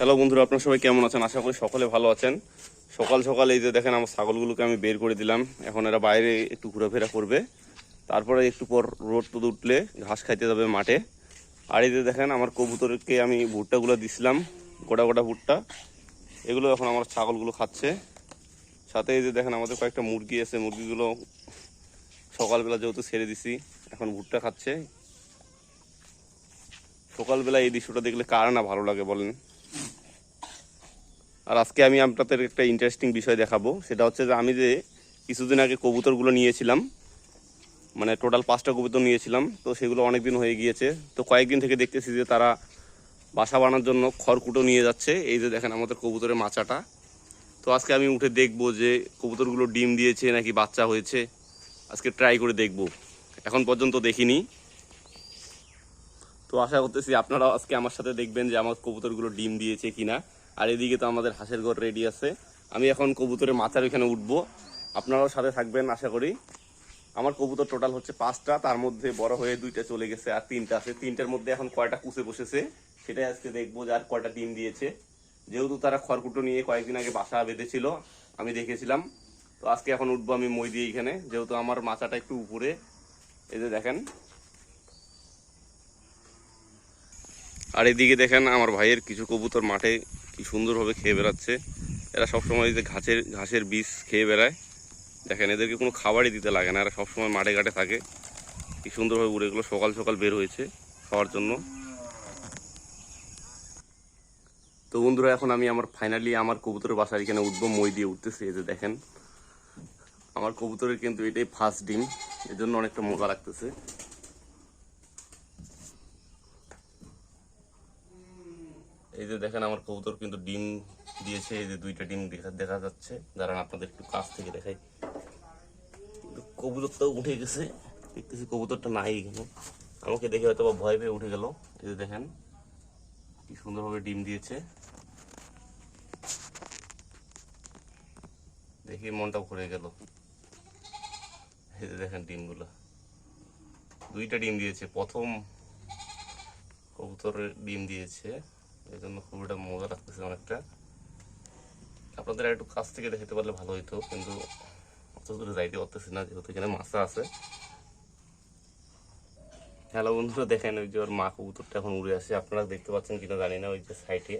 Hello বন্ধুরা, আপনার সবাই কেমন আছেন? আশা করি সকলে ভালো আছেন। সকাল সকাল এই যে দেখেন, আমার ছাগলগুলোকে আমি বের করে দিলাম। এখন এরা বাইরে একটু ঘোরাফেরা করবে। তারপরে একটু পর রোদ টোদ উঠলে ঘাস খাইতে যাবে মাঠে। আর এই যে দেখেন, আমার কবুতরকে আমি ভুট্টাগুলো দিছিলাম, গোটা গোটা ভুট্টা। এগুলো এখন আমার ছাগলগুলো খাচ্ছে। সাথে এই যে দেখেন, আমাদের কয়েকটা মুরগি আছে। মুরগিগুলো সকালবেলা যেহেতু ছেড়ে দিছি, এখন ভুট্টা খাচ্ছে। সকালবেলা এই দৃশ্যটা দেখলে কার না ভালো লাগে বলেন? আর আজকে আমি আপনাদের একটা ইন্টারেস্টিং বিষয় দেখাবো। সেটা হচ্ছে যে আমি যে কিছুদিন আগে কবুতরগুলো নিয়েছিলাম মানে টোটাল পাঁচটা কবুতর নিয়েছিলাম, তো সেগুলো অনেক দিন হয়ে গিয়েছে। তো কয়েকদিন থেকে দেখতেছি যে তারা বাসা বানার জন্য খড়কুটো নিয়ে যাচ্ছে। এই যে দেখেন আমাদের কবুতরের মাচাটা। তো আজকে আমি উঠে দেখব যে কবুতরগুলো ডিম দিয়েছে নাকি বাচ্চা হয়েছে। আজকে ট্রাই করে দেখব। এখন পর্যন্ত দেখিনি। তো আশা করতেছি আপনারাও আজকে আমার সাথে দেখবেন যে আমার কবুতরগুলো ডিম দিয়েছে কিনা। আর এদিকে তো আমাদের হাঁসের ঘর রেডি আছে। আমি এখন কবুতরের মাথার ওইখানে উঠবো। আপনারাও সাথে থাকবেন, আশা করি। আমার কবুতর টোটাল হচ্ছে পাঁচটা, তার মধ্যে বড় হয়ে দুইটা চলে গেছে আর তিনটা আছে। তিনটার মধ্যে এখন কয়টা কুচে বসেছে, সেটাই আজকে দেখব যে আর কয়টা ডিম দিয়েছে। যেহেতু তারা খড়কুটো নিয়ে কয়েকদিন আগে বাসা বেঁধেছিল, আমি দেখেছিলাম। তো আজকে এখন উঠবো আমি মই দিয়ে এখানে, যেহেতু আমার মাচাটা একটু উপরে। এই যে দেখেন। আর এদিকে দেখেন আমার ভাইয়ের কিছু কবুতর মাঠে কি সুন্দরভাবে খেয়ে বেড়াচ্ছে। এরা সবসময় যে ঘাসের ঘাসের বীজ খেয়ে বেড়ায়। দেখেন, এদেরকে কোনো খাবারই দিতে লাগে না। এরা সবসময় মাঠে ঘাটে থাকে। কি সুন্দরভাবে উড়ে এগুলো সকাল সকাল বের হয়েছে খাওয়ার জন্য। তো বন্ধুরা, এখন আমি আমার ফাইনালি আমার কবুতরের বাসার এখানে উঠবো। মই দিয়ে উঠতেছি, এই যে দেখেন। আমার কবুতরের কিন্তু এটাই ফার্স্ট ডিম। এজন্য অনেকটা মজা লাগতেছে। এই যে দেখেন আমার কবুতর কিন্তু ডিম দিয়েছে, এই যে দুইটা ডিম দেখা দেখা যাচ্ছে। দাঁড়ান, আপনাদের একটু কাছ থেকে দেখাই। কবুতরটাও উঠে গেছে। দেখতেছি কবুতরটা নাই এখানে। আমাকে দেখে হয়তো বা ভয় পেয়ে উঠে গেল। এই যে দেখেন, কি সুন্দরভাবে ডিম দিয়েছে। দেখি মনটা ভরে গেল। এই যে দেখেন ডিমগুলো। দুইটা ডিম দিয়েছে। প্রথম কবুতরের ডিম দিয়েছে। এই জন্য একটা মজা লাগতেছে অনেকটা। আপনাদের একটু কাছ থেকে দেখাতে পারলে ভালো হইতো, কিন্তু অত দূরে যাইতে পারতেছি না, যেহেতু এখানে মাছা আছে। হ্যালো বন্ধুরা, দেখেন ওই যে ওর মা কবুতরটা এখন উড়ে আসে। আপনারা দেখতে পাচ্ছেন কিনা জানি না, ওই যে সাইডে,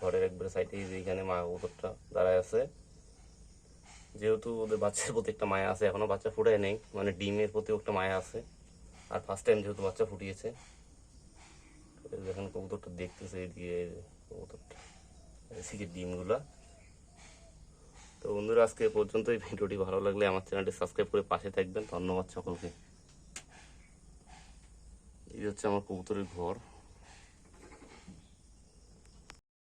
ঘরের একবারে সাইডে যে এখানে মা কবুতরটা দাঁড়ায় আছে। যেহেতু ওদের বাচ্চার প্রতি একটা মায়া আছে, এখনও বাচ্চা ফুটায় নেই মানে ডিমের প্রতিও একটা মায়া আছে। আর ফার্স্ট টাইম যেহেতু বাচ্চা ফুটিয়েছে। এই দেখেন কবুতরটা দেখতেছে এদিকে কবুতরটা এদিকে ডিমগুলা। তো বন্ধুরা, আজকে পর্যন্ত এই ভিডিওটি ভালো লাগলে আমার চ্যানেলটি সাবস্ক্রাইব করে পাশে থাকবেন। ধন্যবাদ সকলকে। এই হচ্ছে আমার কবুতরের ঘর।